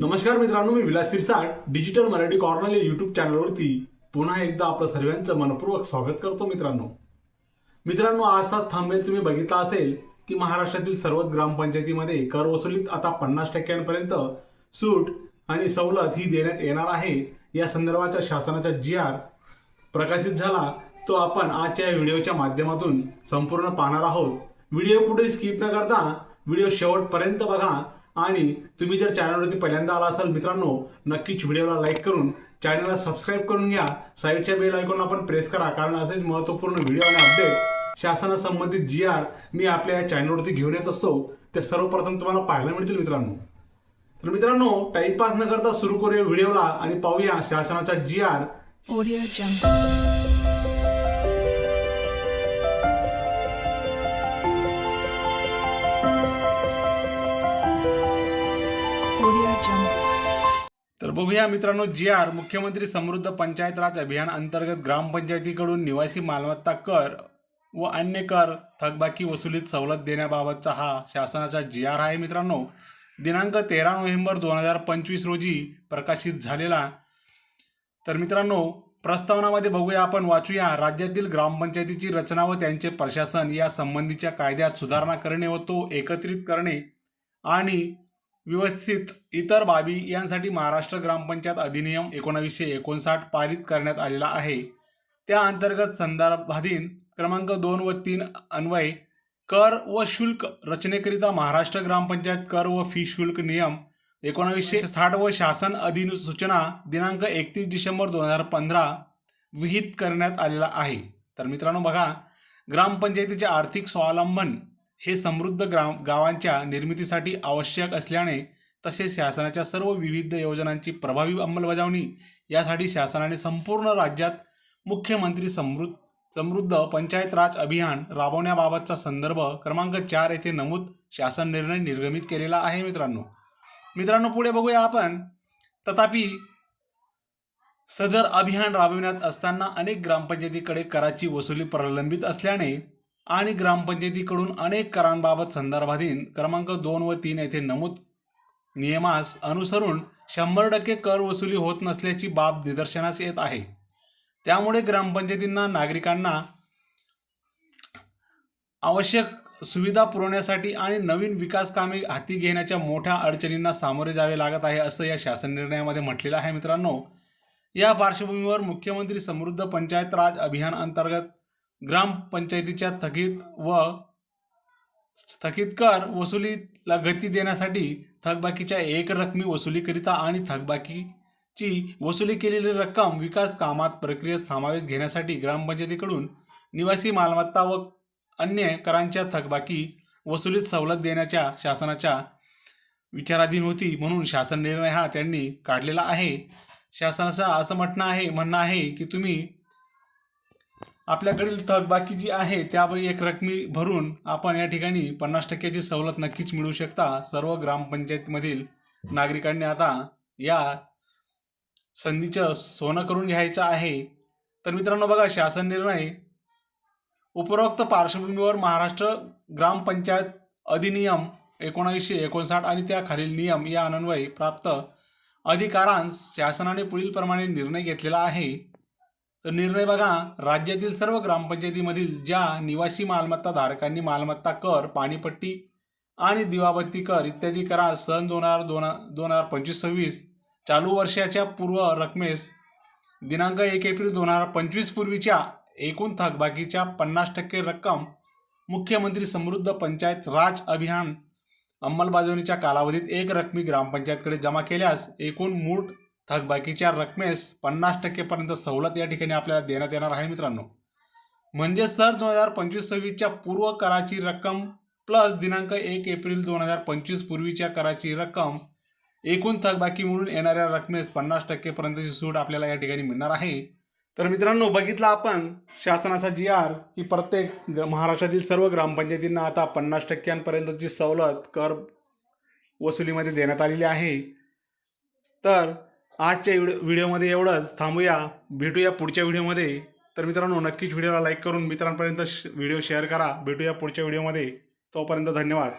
नमस्कार मित्रांनो मी विलास सिरसाट डिजिटल मराठी कॉर्नर या युट्यूब चॅनलवरती पुन्हा एकदा आपलं सर्वांचं मनपूर्वक स्वागत करतो मित्रांनो. मित्रांनो आजचा थांबेल तुम्ही बघितला असेल की महाराष्ट्रातील सर्वच ग्रामपंचायतीमध्ये कर वसुलीत आता पन्नास टक्क्यांपर्यंत सूट आणि सवलत ही देण्यात येणार आहे. या संदर्भाच्या शासनाचा जी आर प्रकाशित झाला तो आपण आजच्या या व्हिडिओच्या माध्यमातून संपूर्ण पाहणार आहोत. व्हिडिओ कुठे स्किप न करता व्हिडिओ शेवटपर्यंत बघा. आणि तुम्ही जर चॅनलवरती पहिल्यांदा आला असाल मित्रांनो नक्कीच व्हिडिओला लाईक करून चॅनलला सबस्क्राईब करून घ्या. साईडच्या बेल ऐकून आपण प्रेस करा कारण असेच महत्त्वपूर्ण व्हिडिओ आणि अपडेट शासना संबंधित जी आर मी आपल्या या चॅनलवरती घेऊन येत असतो. ते सर्वप्रथम तुम्हाला पाहायला मिळतील मित्रांनो. तर मित्रांनो टाइमपास न करता सुरू करूया व्हिडिओला आणि पाहूया शासनाचा जी आर तर बघूया मित्रांनो जी आर मुख्यमंत्री समृद्ध पंचायत राज अभियान अंतर्गत ग्रामपंचायतीकडून निवासी मालमत्ता कर व अन्य कर थकबाकी वसुलीत सवलत देण्याबाबतचा हा शासनाचा जी आर आहे मित्रांनो. दिनांक तेरा नोव्हेंबर दोन हजार पंचवीस रोजी प्रकाशित झालेला. तर मित्रांनो प्रस्तावनामध्ये बघूया आपण वाचूया. राज्यातील ग्रामपंचायतीची रचना व त्यांचे प्रशासन या संबंधीच्या कायद्यात सुधारणा करणे व तो एकत्रित करणे आणि व्यवस्थित इतर बाबी यांसाठी महाराष्ट्र ग्रामपंचायत अधिनियम एकोणावीसशे एकोणसाठ पारित करण्यात आलेला आहे. त्या अंतर्गत संदर्भाधीन क्रमांक दोन व तीन अन्वय कर व शुल्क रचनेकरिता महाराष्ट्र ग्रामपंचायत कर व फी शुल्क नियम एकोणावीसशे साठ व शासन अधिसूचना दिनांक एकतीस डिसेंबर दोन हजार पंधरा विहित करण्यात आलेला आहे. तर मित्रांनो बघा ग्रामपंचायतीचे आर्थिक स्वावलंबन हे समृद्ध ग्राम गावांच्या निर्मितीसाठी आवश्यक असल्याने तसेच शासनाच्या सर्व विविध योजनांची प्रभावी अंमलबजावणी यासाठी शासनाने संपूर्ण राज्यात मुख्यमंत्री समृद्ध समृद्ध पंचायत राज अभियान राबवण्याबाबतचा संदर्भ क्रमांक चार येथे नमूद शासन निर्णय निर्गमित केलेला आहे मित्रांनो. मित्रांनो पुढे बघूया आपण. तथापि सदर अभियान राबविण्यात असताना अनेक ग्रामपंचायतीकडे कराची वसुली प्रलंबित असल्याने आणि ग्रामपंचायतीकडून अनेक करांबाबत संदर्भाधीन क्रमांक दोन व तीन येथे नमूद नियमास अनुसरून शंभर टक्के कर वसुली होत नसल्याची बाब निदर्शनास येत आहे. त्यामुळे ग्रामपंचायतींना नागरिकांना आवश्यक सुविधा पुरवण्यासाठी आणि नवीन विकास कामे हाती घेण्याच्या मोठ्या अडचणींना सामोरे जावे लागत आहे असं या शासन निर्णयामध्ये म्हटलेलं आहे मित्रांनो. या पार्श्वभूमीवर मुख्यमंत्री समृद्ध पंचायत राज अभियान अंतर्गत ग्रामपंचायतीच्या थकीत व थकीत कर वसुलीला गती देण्यासाठी थकबाकीच्या एक रकमी वसुलीकरिता आणि थकबाकीची वसुली केलेली रक्कम विकास कामात प्रक्रियेत समावेश घेण्यासाठी ग्रामपंचायतीकडून निवासी मालमत्ता व अन्य करांच्या थकबाकी वसुलीत सवलत देण्याच्या शासनाच्या विचाराधीन होती म्हणून शासन निर्णय हा त्यांनी काढलेला आहे. शासनाचं असं म्हटणं आहे म्हणणं आहे की तुम्ही आपल्याकडील थकबाकी जी आहे त्यावर एक रकमी भरून आपण या ठिकाणी पन्नास टक्क्याची सवलत नक्कीच मिळू शकता. सर्व ग्रामपंचायतीमधील नागरिकांनी आता या संधीचं सोनं करून घ्यायचं आहे. तर मित्रांनो बघा शासन निर्णय उपरोक्त पार्श्वभूमीवर महाराष्ट्र ग्रामपंचायत अधिनियम एकोणावीसशे एकोणसाठ आणि त्याखालील नियम या अन्वये प्राप्त अधिकारांस शासनाने पुढीलप्रमाणे निर्णय घेतलेला आहे. तर निर्णय बघा राज्यातील सर्व ग्रामपंचायतीमधील ज्या निवासी मालमत्ता धारकांनी मालमत्ता कर पाणीपट्टी आणि दिवाबत्ती कर इत्यादी करार सन दोन हजार दोन दोन हजार पंचवीस सव्वीस चालू वर्षाच्या पूर्व रकमेस दिनांक एक एप्रिल दोन हजार पंचवीस पूर्वीच्या एकूण थकबाकीच्या पन्नास टक्के रक्कम मुख्यमंत्री समृद्ध पंचायत राज अभियान अंमलबजावणीच्या कालावधीत एक रकमी ग्रामपंचायतकडे जमा केल्यास एकूण मूळ थकबाकीच्या रकमेस पन्नास टक्केपर्यंत सवलत या ठिकाणी आपल्याला देण्यात येणार आहे मित्रांनो. म्हणजे सर दोन हजार पंचवीस सव्वीसच्या पूर्व कराची रक्कम प्लस दिनांक एक एप्रिल दोन हजार पंचवीस पूर्वीच्या कराची रक्कम एकूण थकबाकी म्हणून येणाऱ्या रकमेस पन्नास टक्केपर्यंतची सूट आपल्याला या ठिकाणी मिळणार आहे. तर मित्रांनो बघितलं आपण शासनाचा जी आर की प्रत्येक महाराष्ट्रातील सर्व ग्रामपंचायतींना आता पन्नास टक्क्यांपर्यंतची सवलत कर वसुलीमध्ये देण्यात आलेली आहे. तर आजच्या व्हिडिओमध्ये एवढंच. थांबूया. भेटूया पुढच्या व्हिडिओमध्ये. तर मित्रांनो नक्कीच व्हिडिओला लाईक करून मित्रांपर्यंत श व्हिडिओ शेअर करा. भेटूया पुढच्या व्हिडिओमध्ये. तोपर्यंत धन्यवाद.